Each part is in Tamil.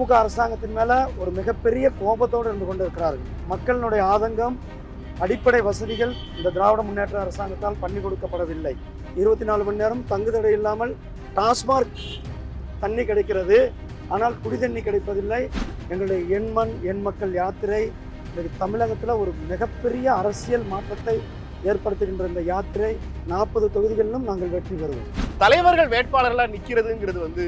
திமுக அரசாங்கத்தின் மேலே ஒரு மிகப்பெரிய கோபத்தோடு இருந்து கொண்டிருக்கிறார்கள். மக்களினுடைய ஆதங்கம் அடிப்படை வசதிகள் இந்த திராவிட முன்னேற்ற அரசாங்கத்தால் பண்ணி கொடுக்கப்படவில்லை. இருபத்தி நாலு மணி நேரம் தங்குதடை இல்லாமல் டாஸ்மார்க் தண்ணி கிடைக்கிறது. ஆனால் குடி தண்ணி கிடைப்பதில்லை. எங்களுடைய எண்மண் எண் மக்கள் யாத்திரை இன்னைக்கு தமிழகத்தில் ஒரு மிகப்பெரிய அரசியல் மாற்றத்தை ஏற்படுத்துகின்ற இந்த யாத்திரை நாற்பது தொகுதிகளிலும் நாங்கள் வெற்றி பெறுவோம். தலைவர்கள் வேட்பாளர்களாக நிற்கிறதுங்கிறது வந்து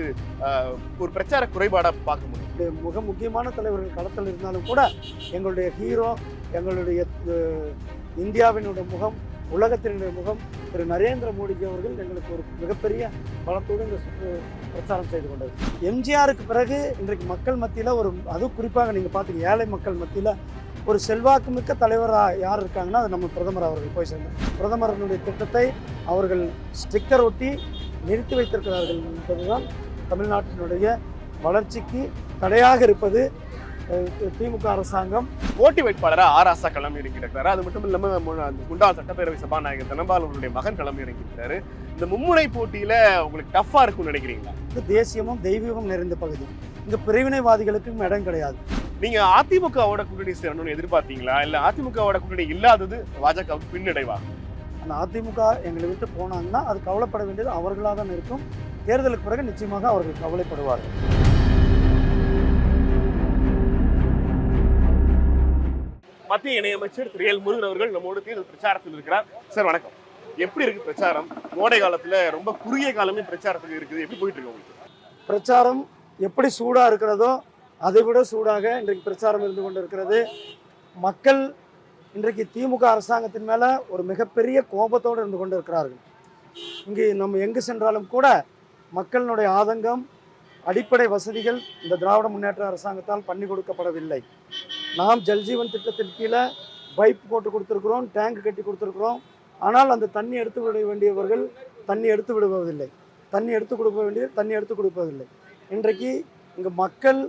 ஒரு பிரச்சார குறைபாடாக பார்க்க முடியும் மிக முக்கியமான தலைவர்கள் களத்தில் இருந்தாலும் கூட எங்களுடைய ஹீரோ எங்களுடைய இந்தியாவினுடைய முகம் உலகத்தினுடைய முகம் திரு நரேந்திர மோடிஜி அவர்கள் எங்களுக்கு ஒரு மிகப்பெரிய பலத்தோடு இந்த சுற்று பிரச்சாரம் செய்து கொண்டது. எம்ஜிஆருக்கு பிறகு இன்றைக்கு மக்கள் மத்தியில் ஒரு அது குறிப்பாக நீங்கள் பார்த்தீங்க ஏழை மக்கள் மத்தியில் ஒரு செல்வாக்குமிக்க தலைவராக யார் இருக்காங்கன்னா அது நம்ம பிரதமர் அவர்கள் போய் சேர்ந்தார். பிரதமரனுடைய திட்டத்தை அவர்கள் ஸ்டிக்கர் ஒட்டி நிறுத்தி வைத்திருக்கிறார்கள் என்பதுதான் தமிழ்நாட்டினுடைய வளர்ச்சிக்கு தடையாக இருப்பது திமுக அரசாங்கம். போட்டி வேட்பாளரா ஆராசா கிளம்பி இறங்கியிருக்கிறாரு அது மட்டும் இல்லாம மு- அந்த முன்னாள் சட்டப்பேரவை சபாநாயகர் தனபால் அவருடைய மகன் கிளம்பி இறங்கியிருக்காரு இந்த மும்முனை போட்டியில உங்களுக்கு டஃப்பா இருக்கும்னு நினைக்கிறீங்களா? இது தேசியமும் தெய்வீகமும் நிறைந்த பகுதி. இங்க பிரிவினைவாதிகளுக்கும் இடம் கிடையாது. நீங்க அதிமுகவோட கூட்டணி சேரணும்னு எதிர்பார்த்தீங்களா? இல்ல அதிமுகவோட கூட்டணி இல்லாதது பாஜகவுக்கு பின்னடைவா? அந்த அதிமுக எங்களை விட்டு போனாங்கன்னா அது கவலைப்பட வேண்டியது அவர்களாக தான் இருக்கும். தேர்தலுக்கு பிறகு நிச்சயமாக அவர்கள் கவலைப்படுவார்கள். மத்திய இணையமைச்சர் திரு எல் முருகன் அவர்கள் நம்மோட தேர்தல் பிரச்சாரத்தில் இருக்கிறார். சார் வணக்கம். எப்படி இருக்கு பிரச்சாரம்? கோடை காலத்துல ரொம்ப குறுகிய காலமே பிரச்சாரத்துக்கு இருக்குது. எப்படி போயிட்டு இருக்கு உங்களுக்கு? பிரச்சாரம் எப்படி சூடாக இருக்கிறதோ அதை விட சூடாக இன்றைக்கு பிரச்சாரம் இருந்து கொண்டு இருக்கிறது மக்கள் இன்றைக்கு திமுக அரசாங்கத்தின் மேலே ஒரு மிகப்பெரிய கோபத்தோடு இருந்து கொண்டு இருக்கிறார்கள். இங்கே நம்ம எங்கு சென்றாலும் கூட மக்களினுடைய ஆதங்கம் அடிப்படை வசதிகள் இந்த திராவிட முன்னேற்ற அரசாங்கத்தால் பண்ணி கொடுக்கப்படவில்லை. நாம் ஜல்ஜீவன் திட்டத்தின் கீழே பைப் போட்டு கொடுத்துருக்குறோம் டேங்க் கட்டி கொடுத்துருக்குறோம். ஆனால் அந்த தண்ணி எடுத்து விட வேண்டியவர்கள் தண்ணி எடுத்து விடுவதில்லை. தண்ணி எடுத்து கொடுக்க வேண்டிய தண்ணி எடுத்து கொடுப்பதில்லை. இன்றைக்கு இங்கே மக்கள்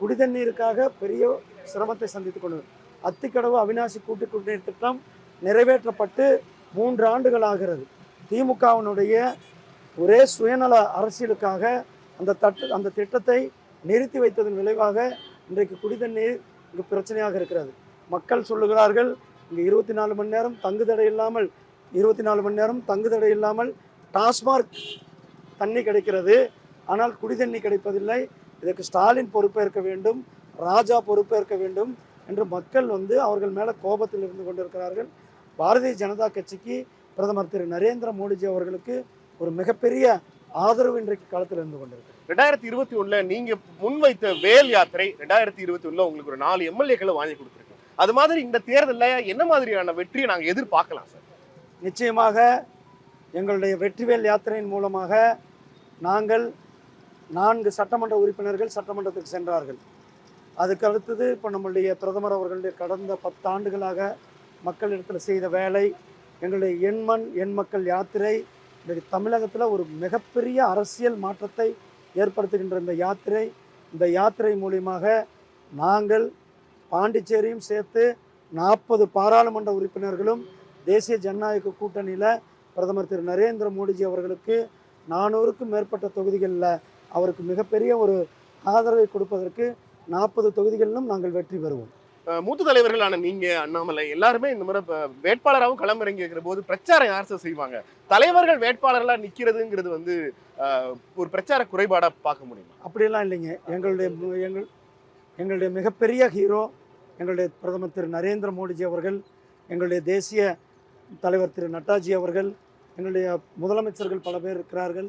குடிதண்ணீருக்காக பெரிய சிரமத்தை சந்தித்து கொண்டு அத்திக்கடவு அவினாசி கூட்டு குடிநீர் திட்டம் நிறைவேற்றப்பட்டு மூன்று ஆண்டுகள் ஆகிறது. திமுகவினுடைய ஒரே சுயநல அரசியலுக்காக அந்த தட்டு அந்த திட்டத்தை நிறுத்தி வைத்ததன் விளைவாக இன்றைக்கு குடிதண்ணீர் இங்கு பிரச்சனையாக இருக்கிறது. மக்கள் சொல்லுகிறார்கள் இங்கே இருபத்தி நாலு மணி நேரம் தங்குதடை இல்லாமல் இருபத்தி நாலு மணி நேரம் தங்குதடை இல்லாமல் டாஸ்மார்க் தண்ணி கிடைக்கிறது. ஆனால் குடிதண்ணி கிடைப்பதில்லை. இதற்கு ஸ்டாலின் பொறுப்பேற்க வேண்டும் ராஜா பொறுப்பேற்க வேண்டும். என்று மக்கள் வந்து அவர்கள் மேலே கோபத்தில் இருந்து கொண்டிருக்கிறார்கள். பாரதிய ஜனதா கட்சிக்கு பிரதமர் திரு நரேந்திர மோடிஜி அவர்களுக்கு ஒரு மிகப்பெரிய ஆதரவு இன்றைக்கு களத்தில் இருந்து கொண்டிருக்கு ரெண்டாயிரத்தி இருபத்தி ஒண்ணுல நீங்க முன்வைத்த வேல் யாத்திரை ரெண்டாயிரத்தி இருபத்தி ஒண்ணுல உங்களுக்கு ஒரு நாலு எம்எல்ஏக்களை வாங்கி கொடுத்துருக்கு அது மாதிரி இந்த தேர்தல்ல என்ன மாதிரியான வெற்றியை நாங்க எதிர்பார்க்கலாம் சார்? நிச்சயமாக எங்களுடைய வெற்றிவேல் யாத்திரையின் மூலமாக நாங்கள் நான்கு சட்டமன்ற உறுப்பினர்கள் சட்டமன்றத்துக்கு சென்றார்கள். அதுக்கு அடுத்தது இப்போ நம்மளுடைய பிரதமர் அவர்களுடைய கடந்த பத்தாண்டுகளாக மக்களிடத்தில் செய்த வேலை எங்களுடைய எண்மண் எண் மக்கள் யாத்திரை இன்றைக்கு தமிழகத்தில் ஒரு மிகப்பெரிய அரசியல் மாற்றத்தை ஏற்படுத்துகின்ற இந்த யாத்திரை. இந்த யாத்திரை மூலியமாக நாங்கள் பாண்டிச்சேரியும் சேர்த்து நாற்பது பாராளுமன்ற உறுப்பினர்களும் தேசிய ஜனநாயக கூட்டணியில் பிரதமர் திரு நரேந்திர மோடிஜி அவர்களுக்கு நானூறுக்கும் மேற்பட்ட தொகுதிகளில் அவருக்கு மிகப்பெரிய ஒரு ஆதரவை கொடுப்பதற்கு நாற்பது தொகுதிகளிலும் நாங்கள் வெற்றி பெறுவோம். மூத்த தலைவர்களான நீங்க அண்ணாமலை எல்லாருமே இந்த முறை இப்ப வேட்பாளராகவும் களமிறங்கி இருக்கிற போது பிரச்சாரம் யார் சார் செய்வாங்க? தலைவர்கள் வேட்பாளர்களா நிக்கிறதுங்கிறது வந்து ஒரு பிரச்சார குறைபாடா பார்க்க முடியுமா? அப்படியெல்லாம் இல்லைங்க. எங்களுடைய எங்கள் எங்களுடைய மிகப்பெரிய ஹீரோ எங்களுடைய பிரதமர் திரு நரேந்திர மோடிஜி அவர்கள் எங்களுடைய தேசிய தலைவர் திரு நட்டாஜி அவர்கள் எங்களுடைய முதலமைச்சர்கள் பல பேர் இருக்கிறார்கள்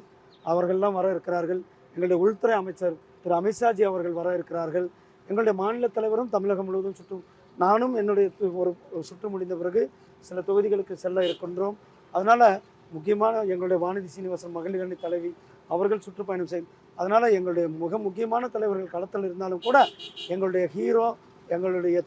அவர்கள்லாம் வர இருக்கிறார்கள். எங்களுடைய உள்துறை அமைச்சர் திரு அமித்ஷாஜி அவர்கள் வர இருக்கிறார்கள். எங்களுடைய மாநில தலைவரும் தமிழகம் முழுவதும் சுற்றும் நானும் என்னுடைய ஒரு சுற்று முடிந்த பிறகு சில தொகுதிகளுக்கு செல்ல இருக்கின்றோம். அதனால் முக்கியமான எங்களுடைய வானதி சீனிவாசன் மகளிர் அணி தலைவி அவர்கள் சுற்றுப்பயணம் செய்யும் அதனால் எங்களுடைய மிக முக்கியமான தலைவர்கள் களத்தில் இருந்தாலும் கூட எங்களுடைய ஹீரோ எங்களுடைய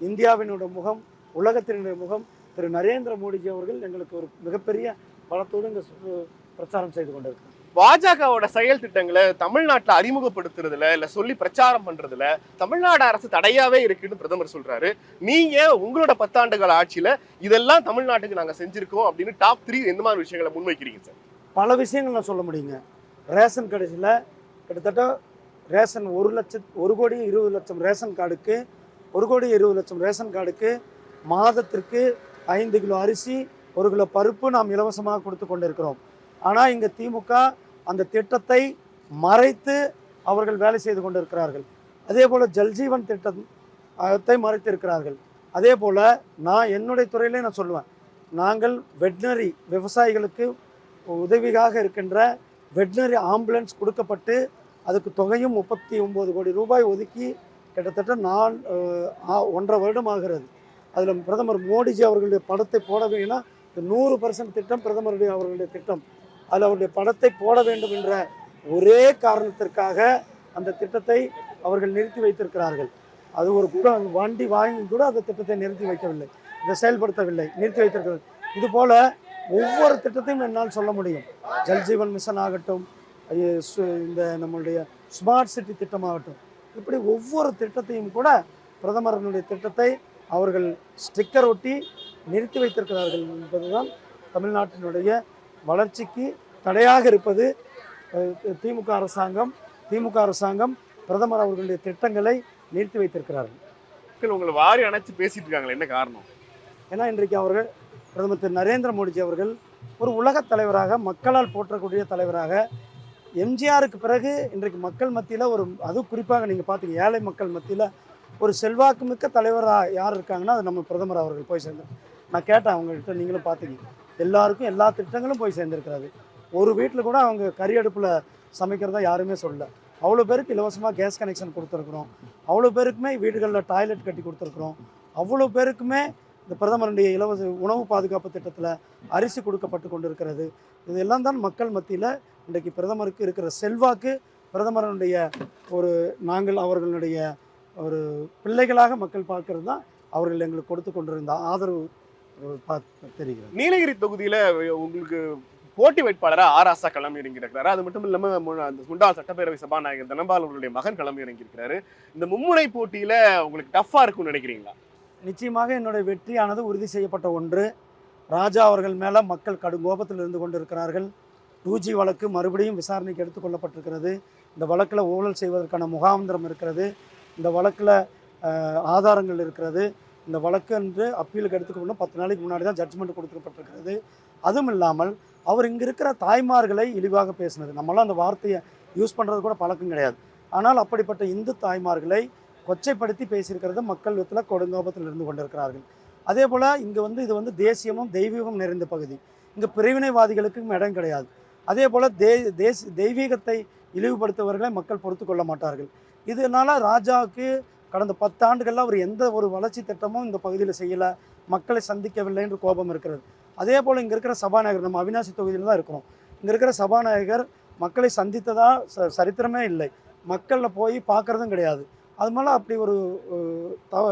இந்தியாவினுடைய முகம் உலகத்தினுடைய முகம் திரு நரேந்திர மோடிஜி அவர்கள் எங்களுக்கு ஒரு மிகப்பெரிய பலத்தோடு இந்த சுற்று பிரச்சாரம் செய்து கொண்டிருக்கிறார். பாஜகவோட செயல் திட்டங்களை தமிழ்நாட்டில் அறிமுகப்படுத்துறதுல இல்லை சொல்லி பிரச்சாரம் பண்றதுல தமிழ்நாடு அரசு தடையாவே இருக்குன்னு பிரதமர் சொல்றாரு. நீங்க உங்களோட பத்தாண்டுகள் ஆட்சியில இதெல்லாம் தமிழ்நாட்டுக்கு நாங்கள் செஞ்சிருக்கோம் அப்படின்னு டாப் த்ரீ எந்த மாதிரி விஷயங்களை முன்வைக்கிறீங்க சார். பல விஷயங்கள் சொல்ல முடியுங்க. ரேஷன் கடைசியில் கிட்டத்தட்ட ரேஷன் ஒரு லட்சம் ஒரு கோடி இருபது லட்சம் ரேஷன் கார்டுக்கு ஒரு கோடி இருபது லட்சம் ரேஷன் கார்டுக்கு மாதத்திற்கு ஐந்து கிலோ அரிசி ஒரு கிலோ பருப்பு நாம் இலவசமாக கொடுத்து கொண்டிருக்கிறோம். ஆனால் இங்கே திமுக அந்த திட்டத்தை மறைத்து அவர்கள் வேலை செய்து கொண்டிருக்கிறார்கள். அதே போல் ஜல்ஜீவன் திட்டத்தை மறைத்திருக்கிறார்கள் அதே போல் நான் என்னுடைய துறையிலே நான் சொல்லுவேன். நாங்கள் வெட்னரி விவசாயிகளுக்கு உதவியாக இருக்கின்ற வெட்னரி ஆம்புலன்ஸ் கொடுக்கப்பட்டு அதுக்கு தொகையும் முப்பத்தி ஒம்பது கோடி ரூபாய் ஒதுக்கி கிட்டத்தட்ட நான் ஒன்றரை வருடம் ஆகிறது அதில் பிரதமர் மோடிஜி அவர்களுடைய படத்தை போட வேணும்னா நூறு பர்சன்ட் திட்டம் பிரதமருடைய அவர்களுடைய திட்டம். அதில் அவருடைய படத்தை போட வேண்டும் என்ற ஒரே காரணத்திற்காக அந்த திட்டத்தை அவர்கள் நிறுத்தி வைத்திருக்கிறார்கள். அது ஒரு கூட வண்டி வாங்கி கூட அந்த திட்டத்தை நிறுத்தி வைக்கவில்லை. இதை செயல்படுத்தவில்லை நிறுத்தி வைத்திருக்கிறது. இது போல ஒவ்வொரு திட்டத்தையும் என்னால் சொல்ல முடியும். ஜல்ஜீவன் மிஷன் ஆகட்டும் இந்த நம்மளுடைய ஸ்மார்ட் சிட்டி திட்டமாகட்டும். இப்படி ஒவ்வொரு திட்டத்தையும் கூட பிரதமரனுடைய திட்டத்தை அவர்கள் ஸ்டிக்கர் ஒட்டி நிறுத்தி வைத்திருக்கிறார்கள் என்பதுதான் தமிழ்நாட்டினுடைய வளர்ச்சிக்கு தடையாக இருப்பது திமுக அரசாங்கம் திமுக அரசாங்கம் பிரதமர் அவர்களுடைய திட்டங்களை நிறுத்தி வைத்திருக்கிறார்கள். மக்கள் உங்களை வாரி அணைச்சு பேசிட்டு இருக்காங்களே என்ன காரணம்? ஏன்னா இன்றைக்கு அவர்கள் பிரதமர் திரு. நரேந்திர மோடிஜி அவர்கள் ஒரு உலகத் தலைவராக மக்களால் போற்றக்கூடிய தலைவராக எம்ஜிஆருக்கு பிறகு இன்றைக்கு மக்கள் மத்தியில் ஒரு அதுவும் குறிப்பாக நீங்கள் பார்த்தீங்க ஏழை மக்கள் மத்தியில் ஒரு செல்வாக்குமிக்க தலைவராக யார் இருக்காங்கன்னா அது நம்ம பிரதமர் அவர்கள் போய் சேர்ந்தார் நான் கேட்டேன் அவங்கள்ட்ட நீங்களும் பார்த்தீங்க எல்லாருக்கும் எல்லா திட்டங்களும் போய் சேர்ந்துருக்கிறது. ஒரு வீட்டில் கூட அவங்க கறி அடுப்பில் சமைக்கிறதா யாருமே சொல்லல. அவ்வளோ பேருக்கு இலவசமாக கேஸ் கனெக்ஷன் கொடுத்துருக்குறோம். அவ்வளோ பேருக்குமே வீடுகளில் டாய்லெட் கட்டி கொடுத்துருக்குறோம். அவ்வளோ பேருக்குமே இந்த பிரதமருடைய இலவச உணவு பாதுகாப்பு திட்டத்தில் அரிசி கொடுக்கப்பட்டு கொண்டிருக்கிறது. இதெல்லாம் தான் மக்கள் மத்தியில் இன்றைக்கு பிரதமருக்கு இருக்கிற செல்வாக்கு பிரதமருடைய ஒரு நாங்கள் அவர்களுடைய ஒரு பிள்ளைகளாக மக்கள் பார்க்கறது தான் அவர்கள் எங்களுக்கு கொடுத்து கொண்டிருந்த ஆதரவு. தெரிகிறது. நீலகிரி தொகுதியில உங்களுக்கு போட்டி வேட்பாளரா ஆராசா களம் இறங்கியிருக்கிறாரு. அது மட்டும் இல்லாம மு- அந்த முன்னாள் சட்டப்பேரவை சபாநாயகர் தனபால் அவர்களுடைய மகன் களம் இறங்கியிருக்கிறாரு. இந்த மும்முனை போட்டியில உங்களுக்கு டஃப்பா இருக்கும்னு நினைக்கிறீங்களா? நிச்சயமாக என்னுடைய வெற்றியானது உறுதி செய்யப்பட்ட ஒன்று. ராஜா அவர்கள் மேலே மக்கள் கடும் கோபத்தில் இருந்து கொண்டிருக்கிறார்கள். டூ ஜி வழக்கு மறுபடியும் விசாரணைக்கு எடுத்துக்கொள்ளப்பட்டிருக்கிறது இந்த வழக்கில் ஊழல் செய்வதற்கான முகாந்திரம் இருக்கிறது. இந்த வழக்கில் ஆதாரங்கள் இருக்கிறது. இந்த வழக்கு என்று அப்பீலுக்கு எடுத்துக்கணும் பத்து நாளைக்கு முன்னாடி தான் ஜட்ஜ்மெண்ட் கொடுக்கப்பட்டிருக்கிறது. அதுவும் இல்லாமல் அவர் இங்கே இருக்கிற தாய்மார்களை இழிவாக பேசினது. நம்மளாம் அந்த வார்த்தையை யூஸ் பண்ணுறது கூட பழக்கம் கிடையாது. ஆனால் அப்படிப்பட்ட இந்து தாய்மார்களை கொச்சைப்படுத்தி பேசியிருக்கிறது மக்கள் வித்தில் கொடுங்கோபத்தில் இருந்து கொண்டிருக்கிறார்கள். அதே போல் இங்கே வந்து இது வந்து தேசியமும் தெய்வீகமும் நிறைந்த பகுதி. இங்கே பிரிவினைவாதிகளுக்கும் இடம் கிடையாது. அதே போல் தே தேசி தெய்வீகத்தை இழிவுபடுத்துவர்களை மக்கள் பொறுத்து கொள்ள மாட்டார்கள். இதனால் ராஜாவுக்கு கடந்த பத்தாண்டுகளில் அவர் எந்த ஒரு வளர்ச்சி திட்டமும் இந்த பகுதியில் செய்யலை. மக்களை சந்திக்கவில்லை என்று கோபம் இருக்கிறது. அதே போல் இங்கே இருக்கிற சபாநாயகர் நம்ம அவினாசி தொகுதியில் தான் இருக்கிறோம். இங்கே இருக்கிற சபாநாயகர் மக்களை சந்தித்ததா ச சரித்திரமே இல்லை. மக்களில் போய் பார்க்குறதும் கிடையாது. அது மேலே அப்படி ஒரு தவ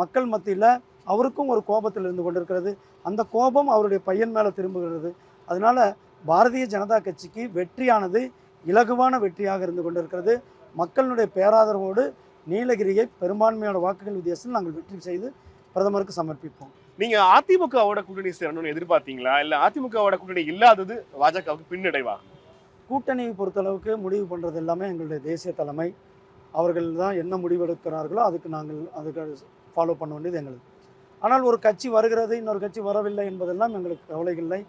மக்கள் மத்தியில் அவருக்கும் ஒரு கோபத்தில் இருந்து கொண்டிருக்கிறது. அந்த கோபம் அவருடைய பையன் மேலே திரும்புகிறது. அதனால் பாரதிய ஜனதா கட்சிக்கு வெற்றியானது இலகுவான வெற்றியாக இருந்து கொண்டிருக்கிறது. மக்களுடைய பேராதரவோடு நீலகிரியை பெரும்பான்மையான வாக்குகள் வித்தியாசத்தில் நாங்கள் வெற்றி செய்து பிரதமருக்கு சமர்ப்பிப்போம். நீங்க அதிமுகவோட கூட்டணி சேரணும்னு எதிர்பார்த்தீங்களா? இல்ல அதிமுகவோட கூட்டணி இல்லாதது பாஜகவுக்கு பின்னடைவா? கூட்டணியை பொறுத்தளவுக்கு முடிவு பண்ணுறது எல்லாமே எங்களுடைய தேசிய தலைமை. அவர்கள் தான் என்ன முடிவெடுக்கிறார்களோ அதுக்கு நாங்கள் அதுக்கு ஃபாலோ பண்ண வேண்டியது எங்களுக்கு. ஆனால் ஒரு கட்சி வருகிறது இன்னொரு கட்சி வரவில்லை என்பதெல்லாம் எங்களுக்கு கவலை இல்லை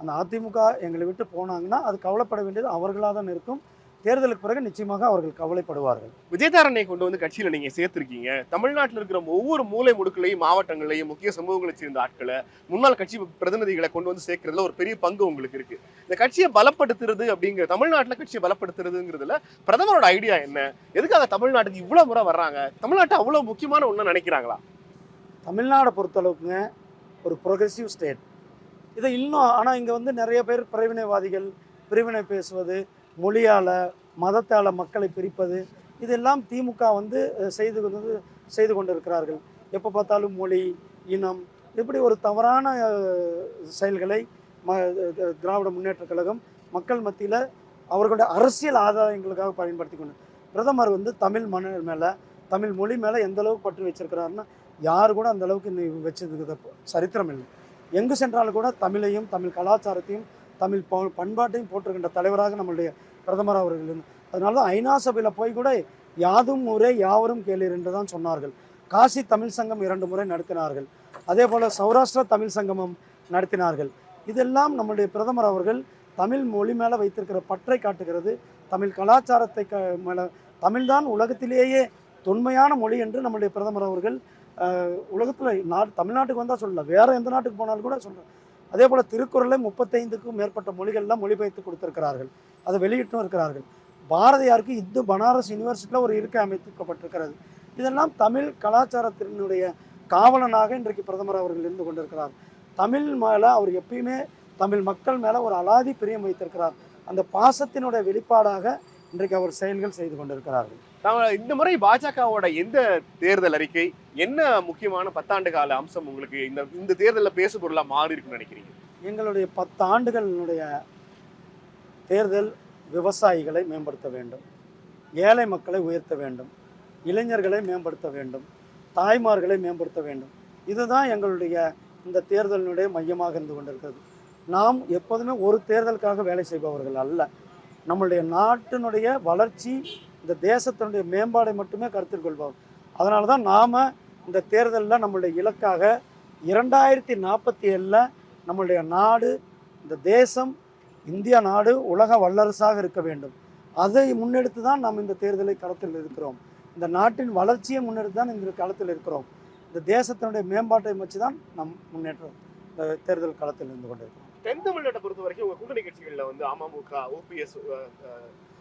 அந்த அதிமுக எங்களை விட்டு போனாங்கன்னா அது கவலைப்பட வேண்டியது அவர்களாக தான் இருக்கும். தேர்தலுக்கு பிறகு நிச்சயமாக அவர்கள் கவலைப்படுவார்கள். விஜயதாரனை கொண்டு வந்து கட்சியில நீங்க சேர்த்திருக்கீங்க. தமிழ்நாட்டில் இருக்கிற ஒவ்வொரு மூலை முடுக்களையும் மாவட்டங்களையும் முக்கிய சமூகங்களை சேர்ந்த ஆட்களை முன்னாள் கட்சி பிரதிநிதிகளை கொண்டு வந்து சேர்க்கறதுல ஒரு பெரிய பங்கு உங்களுக்கு இருக்கு. இந்த கட்சியை பலப்படுத்துறது அப்படிங்கிற தமிழ்நாட்டுல கட்சியை பலப்படுத்துறதுங்கிறதுல பிரதமரோட ஐடியா என்ன? எதுக்காக தமிழ்நாட்டுக்கு இவ்வளவு முறை வர்றாங்க? தமிழ்நாட்டை அவ்வளவு முக்கியமான ஒண்ணு நினைக்கிறாங்களா? தமிழ்நாடை பொறுத்தளவுக்குங்க ஒரு ப்ரொக்ரெசிவ் ஸ்டேட் இதை இன்னும் ஆனால் இங்கே வந்து நிறைய பேர் பிரிவினைவாதிகள் பிரிவினை பேசுவது மொழியால் மதத்தால் மக்களை பிரிப்பது இதெல்லாம் திமுக வந்து செய்து வந்து செய்து கொண்டிருக்கிறார்கள். எப்போ பார்த்தாலும் மொழி இனம் இப்படி ஒரு தவறான செயல்களை ம த- திராவிட முன்னேற்றக் கழகம் மக்கள் மத்தியில் அவர்களுடைய அரசியல் ஆதாயங்களுக்காக பயன்படுத்தி கொண்டு பிரதமர் வந்து தமிழ் மன்னர் மேலே தமிழ் மொழி மேலே எந்த அளவுக்கு பற்று வச்சிருக்கிறாருன்னா யார் கூட அந்த அளவுக்கு இன்னும் சரித்திரம் இல்லை. எங்கு சென்றாலும் கூட தமிழையும் தமிழ் கலாச்சாரத்தையும் தமிழ் ப- பண்பாட்டையும் போற்றுகின்ற தலைவராக நம்மளுடைய பிரதமர் அவர்கள் அதனால தான் ஐநா சபையில் போய் கூட யாதும் முறை யாவரும் கேளீர் என்று தான் சொன்னார்கள். காசி தமிழ் சங்கம் இரண்டு முறை நடத்தினார்கள். அதே போல் சௌராஷ்டிரா தமிழ் சங்கமம் நடத்தினார்கள். இதெல்லாம் நம்முடைய பிரதமர் அவர்கள் தமிழ் மொழி மேலே வைத்திருக்கிற பற்றை காட்டுகிறது. தமிழ் கலாச்சாரத்தை க மேலே தமிழ்தான் உலகத்திலேயே தொன்மையான மொழி என்று நம்முடைய பிரதமர் அவர்கள் உலகத்தில் நாடு தமிழ்நாட்டுக்கு வந்தால் சொல்லல. வேறு எந்த நாட்டுக்கு போனாலும் கூட சொல்கிறேன் அதே போல் திருக்குறளை முப்பத்தைந்துக்கும் மேற்பட்ட மொழிகள்லாம் மொழிபெயர்த்து கொடுத்திருக்கிறார்கள். அதை வெளியிட்டும் இருக்கிறார்கள். பாரதியாருக்கு இந்து பனாரஸ் யூனிவர்சிட்டியில் ஒரு இருக்கை அமைக்கப்பட்டிருக்கிறது இதெல்லாம் தமிழ் கலாச்சாரத்தினுடைய காவலனாக இன்றைக்கு பிரதமர் அவர்கள் இருந்து கொண்டிருக்கிறார். தமிழ் மேலே அவர் எப்பயுமே தமிழ் மக்கள் மேலே ஒரு அலாதி பிரியம் வைத்திருக்கிறார். அந்த பாசத்தினுடைய வெளிப்பாடாக இன்றைக்கு அவர் செயல்கள் செய்து கொண்டிருக்கிறார்கள். நாம இந்த முறை பாஜகவோட எந்த தேர்தல் அறிக்கை என்ன முக்கியமான பத்தாண்டு கால அம்சம் உங்களுக்கு இந்த இந்த தேர்தலில் பேசு பொருளா மாறி இருக்குன்னு நினைக்கிறீங்க? எங்களுடைய பத்து ஆண்டுகளினுடைய தேர்தல் விவசாயிகளை மேம்படுத்த வேண்டும். ஏழை மக்களை உயர்த்த வேண்டும். இளைஞர்களை மேம்படுத்த வேண்டும். தாய்மார்களை மேம்படுத்த வேண்டும். இதுதான் எங்களுடைய இந்த தேர்தலினுடைய மையமாக இருந்து கொண்டிருக்கிறது. நாம் எப்போதுமே ஒரு தேர்தலுக்காக வேலை செய்பவர்கள் அல்ல. நம்மளுடைய நாட்டினுடைய வளர்ச்சி இந்த தேசத்தினுடைய மேம்பாடை மட்டுமே கருத்தில் கொள்வோம். அதனால தான் நாம் இந்த தேர்தலில் நம்மளுடைய இலக்காக இரண்டாயிரத்தி நாற்பத்தி ஏழில் நம்மளுடைய நாடு இந்த தேசம் இந்தியா நாடு உலக வல்லரசாக இருக்க வேண்டும். அதை முன்னெடுத்து தான் நாம் இந்த தேர்தலை களத்தில் இருக்கிறோம். இந்த நாட்டின் வளர்ச்சியை முன்னெடுத்து தான் இந்த களத்தில் இருக்கிறோம். இந்த தேசத்தினுடைய மேம்பாட்டை வச்சு தான் நம் முன்னேற்றம் இந்த தேர்தல் களத்தில் இருந்து கொண்டிருக்கிறோம். தென் தமிழ்நாட்டை பொறுத்த வரைக்கும் உங்க கூட்டணி கட்சிகளில் வந்து அமமுக ஓபிஎஸ்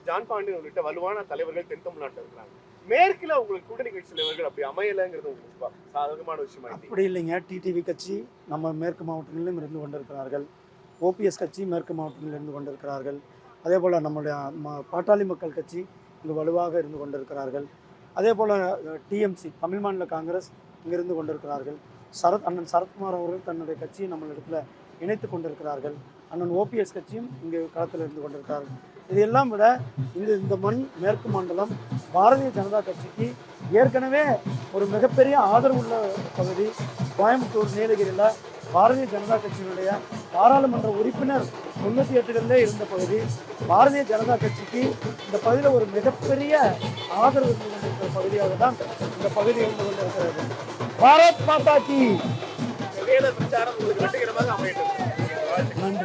ஜான் பாண்டியன் உள்ளிட்ட வலுவான தலைவர்கள் தென் தமிழ்நாட்டில் இருக்கிறாங்க. மேற்கில் உங்களுக்கு கூட்டணி கட்சி தலைவர்கள் அப்படி அமையலைங்கிறது உங்களுக்கு சாதகமான விஷயமா அப்படி இல்லைங்க. டிடிவி கட்சி நம்ம மேற்கு மாவட்டங்களிலும் இருந்து கொண்டிருக்கிறார்கள். ஓபிஎஸ் கட்சி மேற்கு மாவட்டங்களில் இருந்து கொண்டிருக்கிறார்கள். அதே போல் நம்முடைய ம- பாட்டாளி மக்கள் கட்சி இங்கு வலுவாக இருந்து கொண்டிருக்கிறார்கள். அதே போல் டிஎம்சி தமிழ் மாநில காங்கிரஸ் இங்கிருந்து கொண்டிருக்கிறார்கள். சரத் அண்ணன் சரத்குமார் அவர்கள் தன்னுடைய கட்சியை நம்மளிடத்தில் இணைத்து கொண்டிருக்கிறார்கள். அண்ணன் ஓபிஎஸ் கட்சியும் இங்கே களத்தில் இருந்து கொண்டிருக்கிறார்கள். இதையெல்லாம் விட இந்த இந்த மண் மேற்கு மண்டலம் பாரதிய ஜனதா கட்சிக்கு ஏற்கனவே ஒரு மிகப்பெரிய ஆதரவுள்ள பகுதி. கோயம்புத்தூர் நீலகிரியில் பாரதிய ஜனதா கட்சியினுடைய பாராளுமன்ற உறுப்பினர் தொண்ணூற்றி எட்டுகளிலே இருந்த பகுதி. பாரதிய ஜனதா கட்சிக்கு இந்த பகுதியில் ஒரு மிகப்பெரிய ஆதரவு இருந்து கொண்டிருக்கிற பகுதியாக தான் இந்த பகுதி இருந்து கொண்டிருக்கிறது. பாரத் மாதா கி வேலை பிரச்சாரம் உங்களுக்கு வெற்றிகரமாக அமையட்டும். நன்றி.